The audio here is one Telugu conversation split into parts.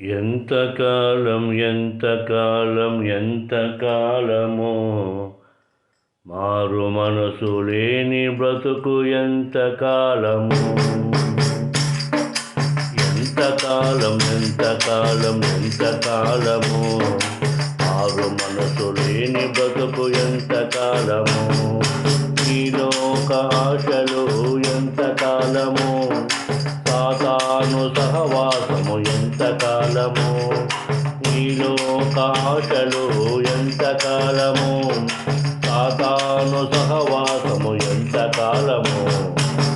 ఎంతకాలం ఎంతకాలం ఎంతకాలమో? మారు మనసు లేని బ్రతుకు ఎంతకాలము? ఎంతకాలం ఎంతకాలం ఎంతకాలము? మారు మనసు లేని బ్రతుకు ఎంతకాలము? నీలోక ఆశలు ఎంతకాలము? సాతాను సహవాసము ఎంతకాలము? నీలోక ఎంత ఎంతకాలము? సాతాను సహవాసము ఎంతకాలము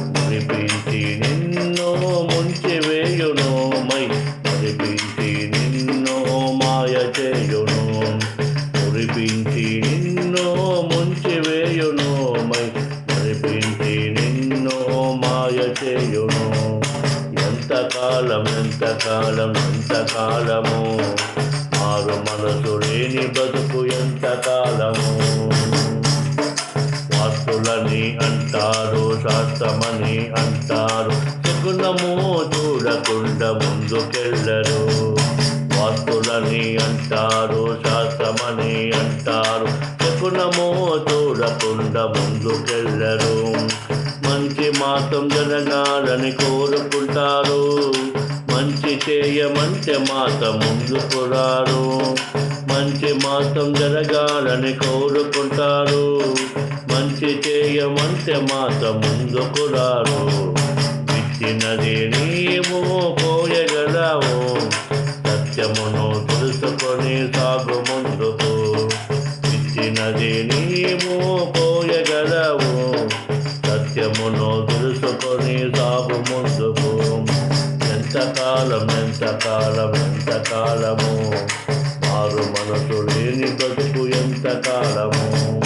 మురిపించి నిన్ను ముంచి వేయును మై మురిపించి నిన్ను మాయ చేయును. ఎంతకాలం ఎంతకాలం ఎంతకాలము మారు మనసు లేని బతుకు ఎంతకాలము వాస్తులని అంటారు శాస్త్రమని అంటారు. సుగుణము చూడకుండా ముందుకెళ్ళరు. వాస్తులని అంటారు శాస్త్రమని అంటారు. శకునము చూడకుండా ముందుకెళ్ళరు. మంచి మాతం జరగాలని కోరుకుంటారు. మంచి చేయమంటే మాట ముందు పురారు. మంచి మాతం జరగాలని కోరుకుంటారు. మంచి చేయమంటే మాట ముందుకు రారు ఇచ్చినది నీవు పోయగలవు. సత్యమును తెలుసుకొని సాగు ముందుకు. ఇచ్చినది నీవు పోయగలవు. సత్యమును కాలమెంత కాలమెంత కాలము. మారు మనసు లేని బ్రతుకు ఎంతకాలము.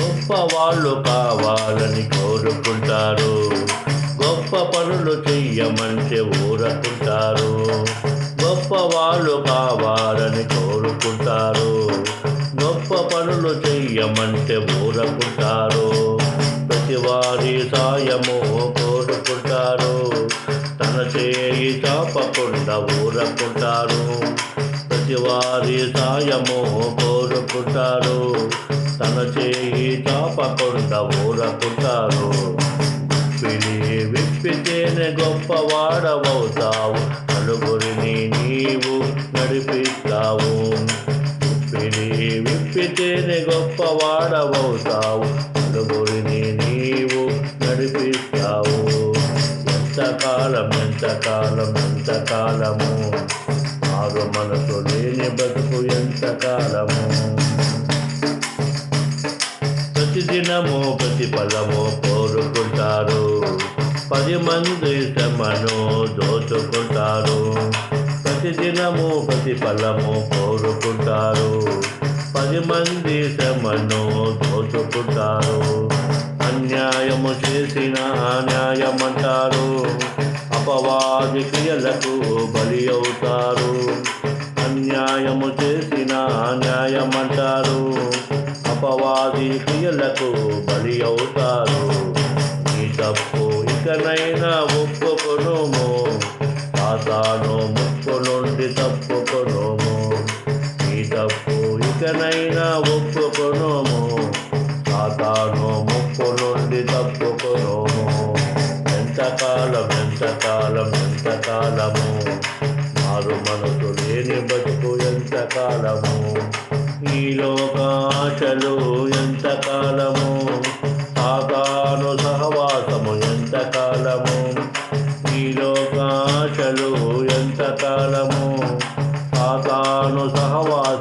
గొప్ప వాళ్ళు కావాలని కోరుకుంటారు. గొప్ప పనులు చెయ్యమంటే ఊరకుంటారు. గొప్ప వాళ్ళు కావాలని కోరుకుంటారు. గొప్ప పనులు చెయ్యమంటే ఊరకుంటారు. ప్రతివారి సాయము కోరుకుంటారు తన చేయి చాపకుండా ఊరకుంటారు ప్రతివారి సాయము కోరుకుంటారు తన చేయి చాపకుండా ఊరకుంటారు విని విప్పితేనే గొప్పవాడవవుతావు. నలుగురిని నీవు నడిపిస్తావు. పిలి విప్పితేనే గొప్పవాడవవుతావు. నలుగురి నడిపిస్తావు ఎంతకాలం ఎంతకాలం ఎంతకాలము మారు మనసు లేని బతుకు ఎంతకాలము ప్రతిదినము ప్రతిఫలము కోరుకుంటారు. పది మంది శ్రమను దోచుకుంటారు. ప్రతిదినము ప్రతిఫలము కోరుకుంటారు. పది మంది శ్రమను దోచుకుంటారు. అపవాది క్రియలకు బలి అవుతారు. అన్యాయము చేసిన న్యాయమంటారు. అపవాది క్రియలకు బలి అవుతారు. నీ తప్పు ఇకనైనా ఒప్పుకొనుము. సాతాను ముక్కు నుండి తప్పుకొనుము. నీ తప్పు ఇకనైనా ఒప్పుకొనుము. ఎంతకాలం ఎంత కాలము మారు మనసు లేని బతుకు ఎంతకాలము? ఈ లోకాశలు ఎంతకాలము? ఆకాను సహవాసము ఎంతకాలము? ఈ లోకాశలు ఎంతకాలము? ఆకాను సహవాసము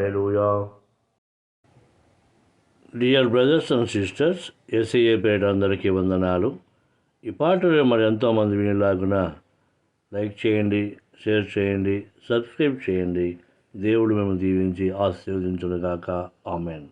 hallelujah dear brothers and sisters ఎస్ఐఏ పేట అందరికీ వందనాలు. ఈ పాటలు మరి ఎంతోమంది వినేలాగున లైక్ చేయండి షేర్ చేయండి సబ్స్క్రైబ్ చేయండి. దేవుడు మేము దీవించి ఆశీర్వదించునుగాక. ఆమెన్.